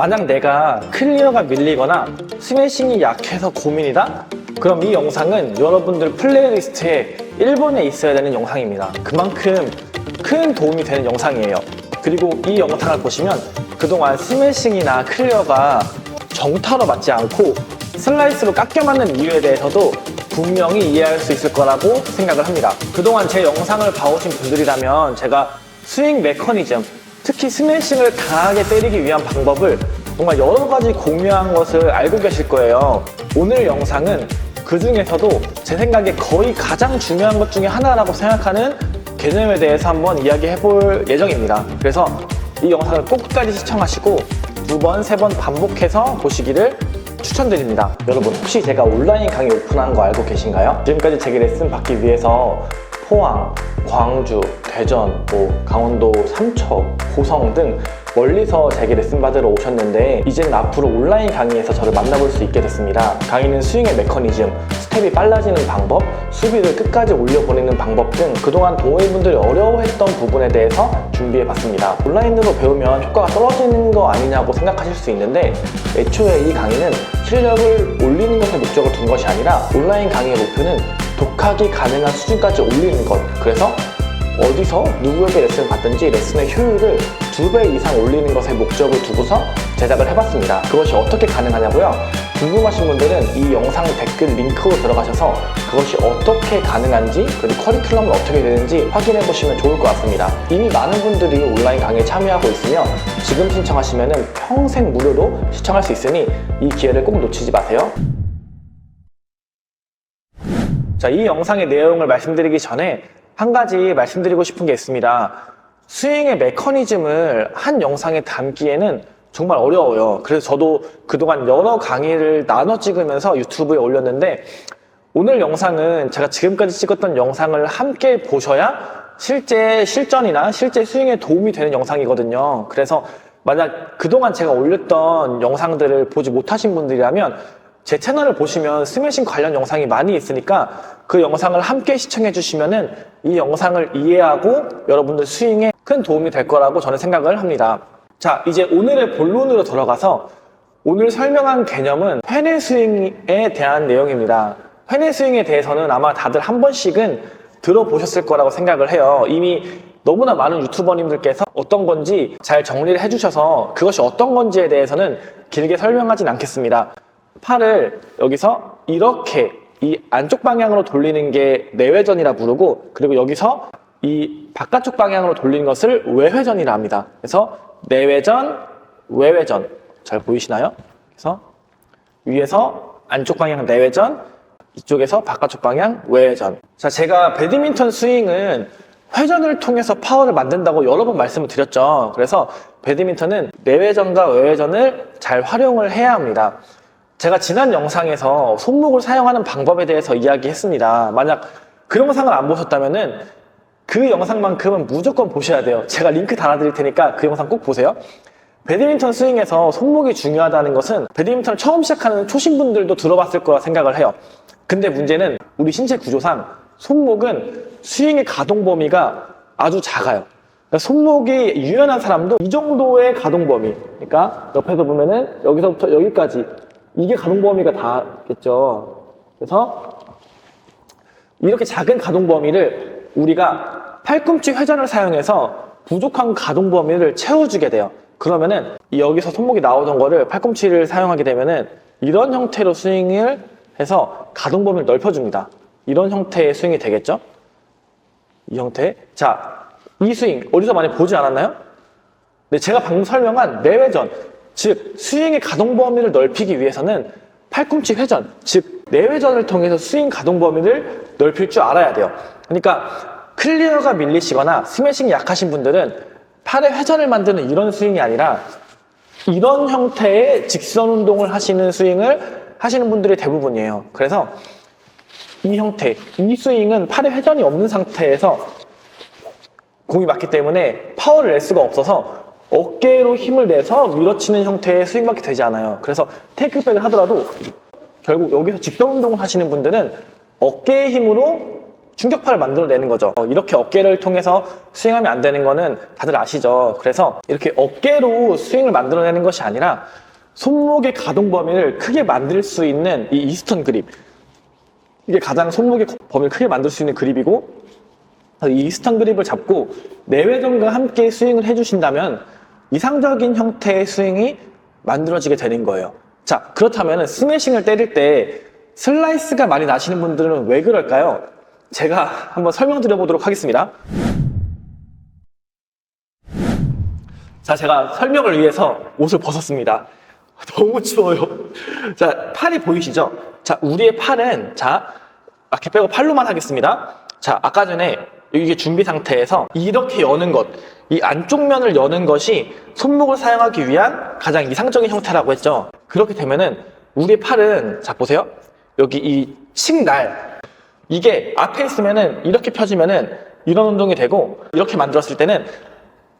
만약 내가 클리어가 밀리거나 스매싱이 약해서 고민이다? 그럼 이 영상은 여러분들 플레이리스트에 1번에 있어야 되는 영상입니다. 그만큼 큰 도움이 되는 영상이에요. 그리고 이 영상을 보시면 그동안 스매싱이나 클리어가 정타로 맞지 않고 슬라이스로 깎여 맞는 이유에 대해서도 분명히 이해할 수 있을 거라고 생각을 합니다. 그동안 제 영상을 봐오신 분들이라면 제가 스윙 메커니즘, 특히 스매싱을 강하게 때리기 위한 방법을 정말 여러 가지 공유한 것을 알고 계실 거예요. 오늘 영상은 그 중에서도 제 생각에 거의 가장 중요한 것 중에 하나라고 생각하는 개념에 대해서 한번 이야기해 볼 예정입니다. 그래서 이 영상을 꼭 끝까지 시청하시고 두 번, 세 번 반복해서 보시기를 추천드립니다. 여러분, 혹시 제가 온라인 강의 오픈한 거 알고 계신가요? 지금까지 제게 레슨 받기 위해서 포항, 광주, 대전, 뭐 강원도 삼척, 고성 등 멀리서 제게 레슨 받으러 오셨는데 이제는 앞으로 온라인 강의에서 저를 만나볼 수 있게 됐습니다. 강의는 스윙의 메커니즘, 스텝이 빨라지는 방법, 수비를 끝까지 올려보내는 방법 등 그동안 동호인분들이 어려워했던 부분에 대해서 준비해봤습니다. 온라인으로 배우면 효과가 떨어지는 거 아니냐고 생각하실 수 있는데 애초에 이 강의는 실력을 올리는 것에 목적을 둔 것이 아니라 온라인 강의의 목표는 독학이 가능한 수준까지 올리는 것. 그래서 어디서 누구에게 레슨을 받든지 레슨의 효율을 두 배 이상 올리는 것에 목적을 두고서 제작을 해봤습니다. 그것이 어떻게 가능하냐고요? 궁금하신 분들은 이 영상 댓글 링크로 들어가셔서 그것이 어떻게 가능한지 그리고 커리큘럼은 어떻게 되는지 확인해 보시면 좋을 것 같습니다. 이미 많은 분들이 온라인 강의에 참여하고 있으며 지금 신청하시면 평생 무료로 시청할 수 있으니 이 기회를 꼭 놓치지 마세요. 자, 이 영상의 내용을 말씀드리기 전에 한 가지 말씀드리고 싶은 게 있습니다. 스윙의 메커니즘을 한 영상에 담기에는 정말 어려워요. 그래서 저도 그동안 여러 강의를 나눠 찍으면서 유튜브에 올렸는데 오늘 영상은 제가 지금까지 찍었던 영상을 함께 보셔야 실제 실전이나 실제 스윙에 도움이 되는 영상이거든요. 그래서 만약 그동안 제가 올렸던 영상들을 보지 못하신 분들이라면 제 채널을 보시면 스매싱 관련 영상이 많이 있으니까 그 영상을 함께 시청해 주시면은 이 영상을 이해하고 여러분들 스윙에 큰 도움이 될 거라고 저는 생각을 합니다. 자, 이제 오늘의 본론으로 들어가서 오늘 설명한 개념은 회내 스윙에 대한 내용입니다. 회내 스윙에 대해서는 아마 다들 한 번씩은 들어보셨을 거라고 생각을 해요. 이미 너무나 많은 유튜버님들께서 어떤 건지 잘 정리를 해주셔서 그것이 어떤 건지에 대해서는 길게 설명하진 않겠습니다. 팔을 여기서 이렇게 이 안쪽 방향으로 돌리는 게 내회전이라 부르고 그리고 여기서 이 바깥쪽 방향으로 돌리는 것을 외회전이라 합니다. 그래서 내회전, 외회전 잘 보이시나요? 그래서 위에서 안쪽 방향 내회전, 이쪽에서 바깥쪽 방향 외회전. 자, 제가 배드민턴 스윙은 회전을 통해서 파워를 만든다고 여러 번 말씀을 드렸죠. 그래서 배드민턴은 내회전과 외회전을 잘 활용을 해야 합니다. 제가 지난 영상에서 손목을 사용하는 방법에 대해서 이야기했습니다. 만약 그 영상을 안 보셨다면은 그 영상만큼은 무조건 보셔야 돼요. 제가 링크 달아드릴 테니까 그 영상 꼭 보세요. 배드민턴 스윙에서 손목이 중요하다는 것은 배드민턴을 처음 시작하는 초심분들도 들어봤을 거라 생각을 해요. 근데 문제는 우리 신체 구조상 손목은 스윙의 가동 범위가 아주 작아요. 그러니까 손목이 유연한 사람도 이 정도의 가동 범위. 그러니까 옆에서 보면은 여기서부터 여기까지 이게 가동 범위가 다겠죠. 그래서 이렇게 작은 가동 범위를 우리가 팔꿈치 회전을 사용해서 부족한 가동 범위를 채워주게 돼요. 그러면은 여기서 손목이 나오던 거를 팔꿈치를 사용하게 되면은 이런 형태로 스윙을 해서 가동 범위를 넓혀줍니다. 이런 형태의 스윙이 되겠죠? 이 형태. 자, 이 스윙 어디서 많이 보지 않았나요? 네, 제가 방금 설명한 내회전, 즉 스윙의 가동 범위를 넓히기 위해서는 팔꿈치 회전, 즉 내회전을 통해서 스윙 가동 범위를 넓힐 줄 알아야 돼요. 그러니까 클리어가 밀리시거나 스매싱이 약하신 분들은 팔의 회전을 만드는 이런 스윙이 아니라 이런 형태의 직선 운동을 하시는 스윙을 하시는 분들이 대부분이에요. 그래서 이 형태, 이 스윙은 팔의 회전이 없는 상태에서 공이 맞기 때문에 파워를 낼 수가 없어서 어깨로 힘을 내서 밀어치는 형태의 스윙밖에 되지 않아요. 그래서 테이크백을 하더라도 결국 여기서 직선 운동을 하시는 분들은 어깨의 힘으로 충격파를 만들어내는 거죠. 어, 이렇게 어깨를 통해서 스윙하면 안 되는 거는 다들 아시죠? 그래서 이렇게 어깨로 스윙을 만들어내는 것이 아니라 손목의 가동 범위를 크게 만들 수 있는 이 이스턴 그립. 이게 가장 손목의 범위를 크게 만들 수 있는 그립이고 이 이스턴 그립을 잡고 내외전과 함께 스윙을 해주신다면 이상적인 형태의 스윙이 만들어지게 되는 거예요. 자, 그렇다면 스매싱을 때릴 때 슬라이스가 많이 나시는 분들은 왜 그럴까요? 제가 한번 설명드려 보도록 하겠습니다. 자, 제가 설명을 위해서 옷을 벗었습니다. 너무 추워요. 자, 팔이 보이시죠? 자, 우리의 팔은, 자, 라켓 빼고 팔로만 하겠습니다. 자, 아까 전에 이게 준비 상태에서 이렇게 여는 것, 이 안쪽 면을 여는 것이 손목을 사용하기 위한 가장 이상적인 형태라고 했죠. 그렇게 되면은 우리 팔은, 자, 보세요. 여기 이 칙날, 이게 앞에 있으면은 이렇게 펴지면은 이런 운동이 되고 이렇게 만들었을 때는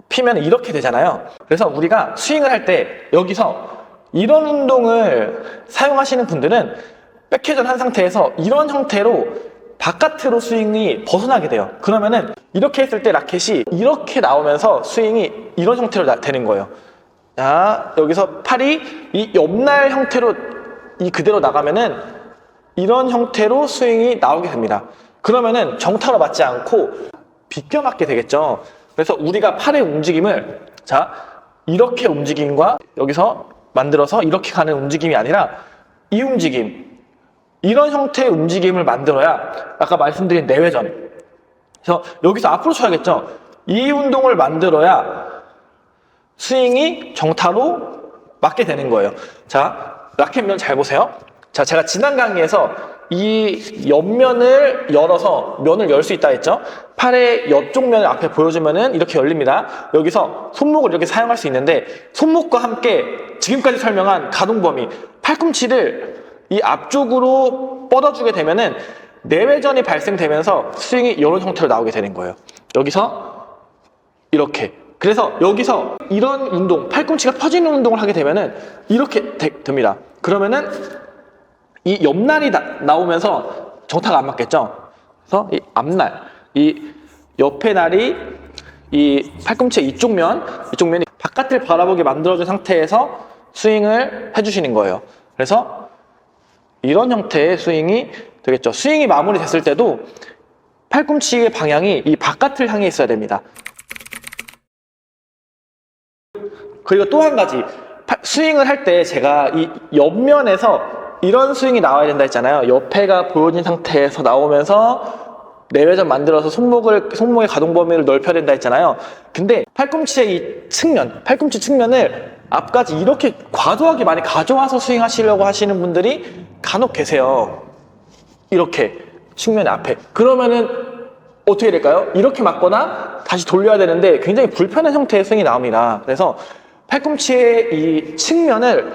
피면 이렇게 되잖아요. 그래서 우리가 스윙을 할 때 여기서 이런 운동을 사용하시는 분들은 백회전 한 상태에서 이런 형태로 바깥으로 스윙이 벗어나게 돼요. 그러면은 이렇게 했을 때 라켓이 이렇게 나오면서 스윙이 이런 형태로 나- 되는 거예요. 자, 여기서 팔이 이 옆날 형태로 이 그대로 나가면은 이런 형태로 스윙이 나오게 됩니다. 그러면은 정타로 맞지 않고 비껴 맞게 되겠죠. 그래서 우리가 팔의 움직임을 자 이렇게 움직임과 여기서 만들어서 이렇게 가는 움직임이 아니라 이 움직임 이런 형태의 움직임을 만들어야 아까 말씀드린 내외전 그래서 여기서 앞으로 쳐야겠죠. 이 운동을 만들어야 스윙이 정타로 맞게 되는 거예요. 자, 라켓면 잘 보세요. 자, 제가 지난 강의에서 이 옆면을 열어서 면을 열 수 있다 했죠? 팔의 옆쪽 면을 앞에 보여주면은 이렇게 열립니다. 여기서 손목을 이렇게 사용할 수 있는데 손목과 함께 지금까지 설명한 가동 범위 팔꿈치를 이 앞쪽으로 뻗어주게 되면은 내외전이 발생되면서 스윙이 이런 형태로 나오게 되는 거예요. 여기서 이렇게. 그래서 여기서 이런 운동, 팔꿈치가 펴지는 운동을 하게 되면은 이렇게 되- 됩니다. 그러면은 이 옆날이 나, 오면서 정타가 안 맞겠죠? 그래서 이 앞날, 이 옆에 날이 이 팔꿈치의 이쪽 면, 이쪽 면이 바깥을 바라보게 만들어준 상태에서 스윙을 해주시는 거예요. 그래서 이런 형태의 스윙이 되겠죠. 스윙이 마무리됐을 때도 팔꿈치의 방향이 이 바깥을 향해 있어야 됩니다. 그리고 또 한 가지 파- 스윙을 할 때 제가 이 옆면에서 이런 스윙이 나와야 된다 했잖아요. 옆에가 보여진 상태에서 나오면서 내외전 만들어서 손목을 손목의 가동 범위를 넓혀야 된다 했잖아요. 근데 팔꿈치의 이 측면, 팔꿈치 측면을 앞까지 이렇게 과도하게 많이 가져와서 스윙하시려고 하시는 분들이 간혹 계세요. 이렇게 측면 앞에. 그러면은 어떻게 될까요? 이렇게 맞거나 다시 돌려야 되는데 굉장히 불편한 형태의 스윙이 나옵니다. 그래서 팔꿈치의 이 측면을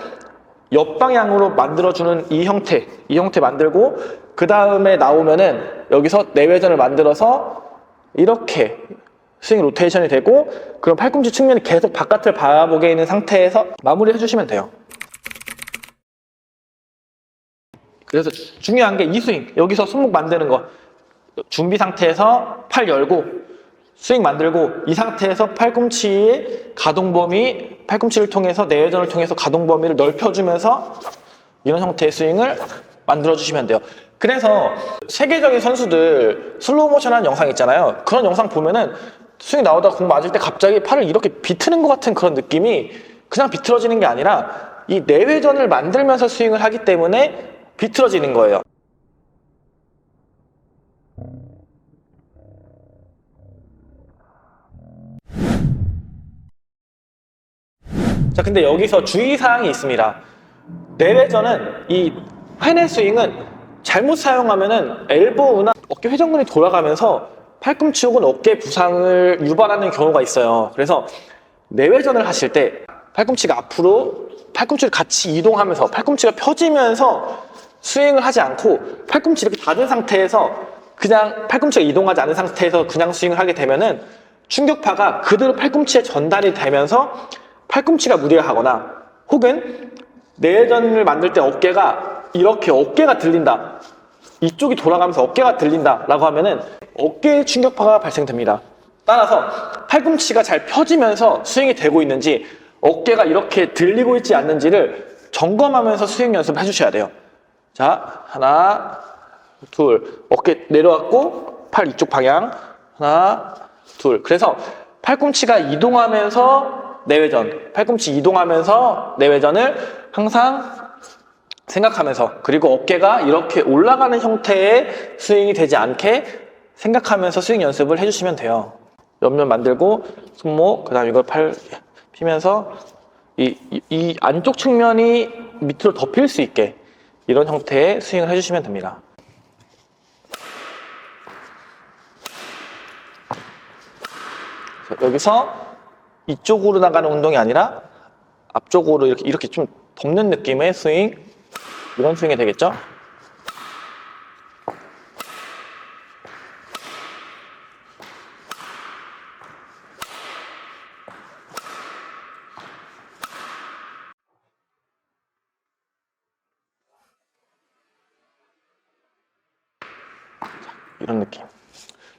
옆방향으로 만들어주는 이 형태, 이 형태 만들고 그 다음에 나오면은 여기서 내외전을 만들어서 이렇게 스윙 로테이션이 되고 그럼 팔꿈치 측면이 계속 바깥을 바라보게 있는 상태에서 마무리 해주시면 돼요. 그래서 중요한 게 이 스윙 여기서 손목 만드는 거 준비 상태에서 팔 열고 스윙 만들고 이 상태에서 팔꿈치의 가동 범위 팔꿈치를 통해서 내외전을 통해서 가동 범위를 넓혀주면서 이런 형태의 스윙을 만들어 주시면 돼요. 그래서 세계적인 선수들 슬로우 모션 하는 영상 있잖아요. 그런 영상 보면은 스윙 나오다가 공 맞을 때 갑자기 팔을 이렇게 비트는 것 같은 그런 느낌이 그냥 비틀어지는 게 아니라 이 내외전을 만들면서 스윙을 하기 때문에 비틀어지는 거예요. 자, 근데 여기서 주의사항이 있습니다. 내외전은 이 회내 스윙은 잘못 사용하면은 엘보우나 어깨 회전근이 돌아가면서 팔꿈치 혹은 어깨 부상을 유발하는 경우가 있어요. 그래서 내외전을 하실 때 팔꿈치가 앞으로 팔꿈치를 같이 이동하면서 팔꿈치가 펴지면서 스윙을 하지 않고 팔꿈치 이렇게 닫은 상태에서 그냥 팔꿈치가 이동하지 않은 상태에서 그냥 스윙을 하게 되면은 충격파가 그대로 팔꿈치에 전달이 되면서 팔꿈치가 무리를 하거나 혹은 내전을 만들 때 어깨가 이렇게 어깨가 들린다. 이쪽이 돌아가면서 어깨가 들린다 라고 하면은 어깨 충격파가 발생됩니다. 따라서 팔꿈치가 잘 펴지면서 스윙이 되고 있는지 어깨가 이렇게 들리고 있지 않는지를 점검하면서 스윙 연습을 해주셔야 돼요. 자, 하나, 둘. 어깨 내려왔고, 팔 이쪽 방향. 하나, 둘. 그래서 팔꿈치가 이동하면서 내외전, 팔꿈치 이동하면서 내외전을 항상 생각하면서, 그리고 어깨가 이렇게 올라가는 형태의 스윙이 되지 않게 생각하면서 스윙 연습을 해주시면 돼요. 옆면 만들고, 손목, 그 다음 이걸 팔 피면서, 이, 이, 이 안쪽 측면이 밑으로 덮일 수 있게 이런 형태의 스윙을 해주시면 됩니다. 여기서 이쪽으로 나가는 운동이 아니라 앞쪽으로 이렇게, 이렇게 좀 덮는 느낌의 스윙 이런 스윙이 되겠죠? 이런 느낌.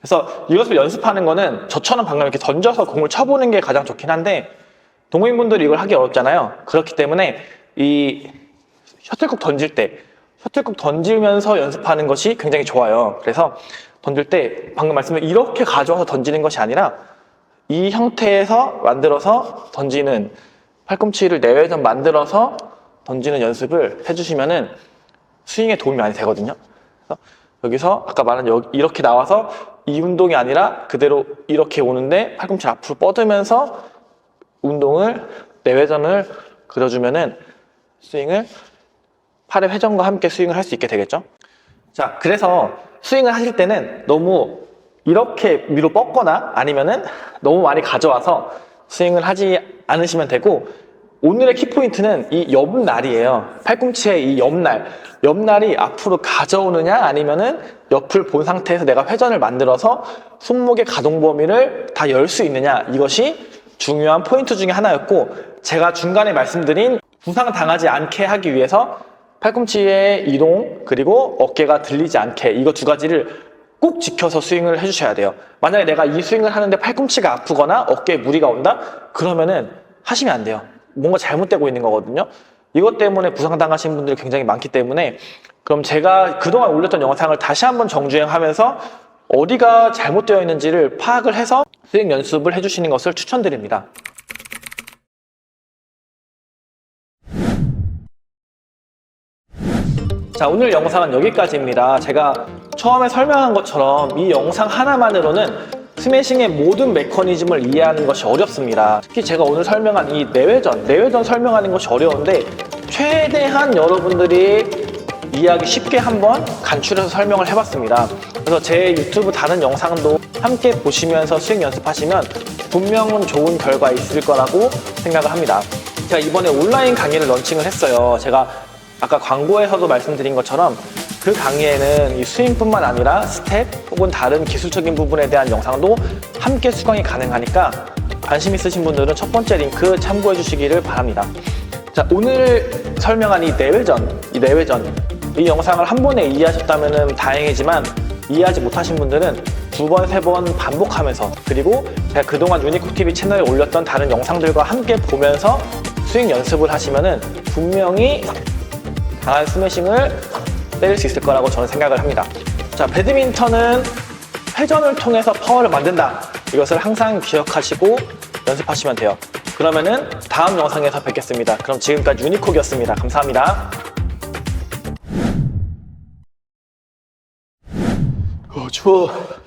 그래서 이것을 연습하는 거는 저처럼 방금 이렇게 던져서 공을 쳐보는 게 가장 좋긴 한데 동호인분들이 이걸 하기 어렵잖아요. 그렇기 때문에 이 셔틀콕 던질 때 셔틀콕 던지면서 연습하는 것이 굉장히 좋아요. 그래서 던질 때 방금 말씀드린 이렇게 가져와서 던지는 것이 아니라 이 형태에서 만들어서 던지는 팔꿈치를 내외전 만들어서 던지는 연습을 해주시면은 스윙에 도움이 많이 되거든요. 여기서 아까 말한 여기 이렇게 나와서 이 운동이 아니라 그대로 이렇게 오는데 팔꿈치 앞으로 뻗으면서 운동을 내외전을 그려주면은 스윙을 팔의 회전과 함께 스윙을 할 수 있게 되겠죠. 자, 그래서 스윙을 하실 때는 너무 이렇게 위로 뻗거나 아니면은 너무 많이 가져와서 스윙을 하지 않으시면 되고 오늘의 키포인트는 이 옆날이에요. 팔꿈치의 이 옆날. 옆날이 앞으로 가져오느냐 아니면은 옆을 본 상태에서 내가 회전을 만들어서 손목의 가동 범위를 다 열 수 있느냐 이것이 중요한 포인트 중에 하나였고 제가 중간에 말씀드린 부상 당하지 않게 하기 위해서 팔꿈치의 이동 그리고 어깨가 들리지 않게 이거 두 가지를 꼭 지켜서 스윙을 해주셔야 돼요. 만약에 내가 이 스윙을 하는데 팔꿈치가 아프거나 어깨에 무리가 온다? 그러면은 하시면 안 돼요. 뭔가 잘못되고 있는 거거든요. 이것 때문에 부상당하신 분들이 굉장히 많기 때문에 그럼 제가 그동안 올렸던 영상을 다시 한번 정주행하면서 어디가 잘못되어 있는지를 파악을 해서 스윙 연습을 해주시는 것을 추천드립니다. 자, 오늘 영상은 여기까지입니다. 제가 처음에 설명한 것처럼 이 영상 하나만으로는 스매싱의 모든 메커니즘을 이해하는 것이 어렵습니다. 특히 제가 오늘 설명한 이 내외전, 내외전 설명하는 것이 어려운데 최대한 여러분들이 이해하기 쉽게 한번 간추려서 설명을 해봤습니다. 그래서 제 유튜브 다른 영상도 함께 보시면서 스윙 연습하시면 분명은 좋은 결과 있을 거라고 생각을 합니다. 제가 이번에 온라인 강의를 런칭을 했어요. 제가 아까 광고에서도 말씀드린 것처럼 그 강의에는 이 스윙뿐만 아니라 스텝 혹은 다른 기술적인 부분에 대한 영상도 함께 수강이 가능하니까 관심 있으신 분들은 첫 번째 링크 참고해 주시기를 바랍니다. 자, 오늘 설명한 이 내외전, 이 내외전, 이 영상을 한 번에 이해하셨다면 다행이지만 이해하지 못하신 분들은 두 번, 세 번 반복하면서 그리고 제가 그동안 유니코TV 채널에 올렸던 다른 영상들과 함께 보면서 스윙 연습을 하시면은 분명히 강한 스매싱을 때릴 수 있을 거라고 저는 생각을 합니다. 자, 배드민턴은 회전을 통해서 파워를 만든다. 이것을 항상 기억하시고 연습하시면 돼요. 그러면은 다음 영상에서 뵙겠습니다. 그럼 지금까지 유니콕이었습니다. 감사합니다. 어, 추워.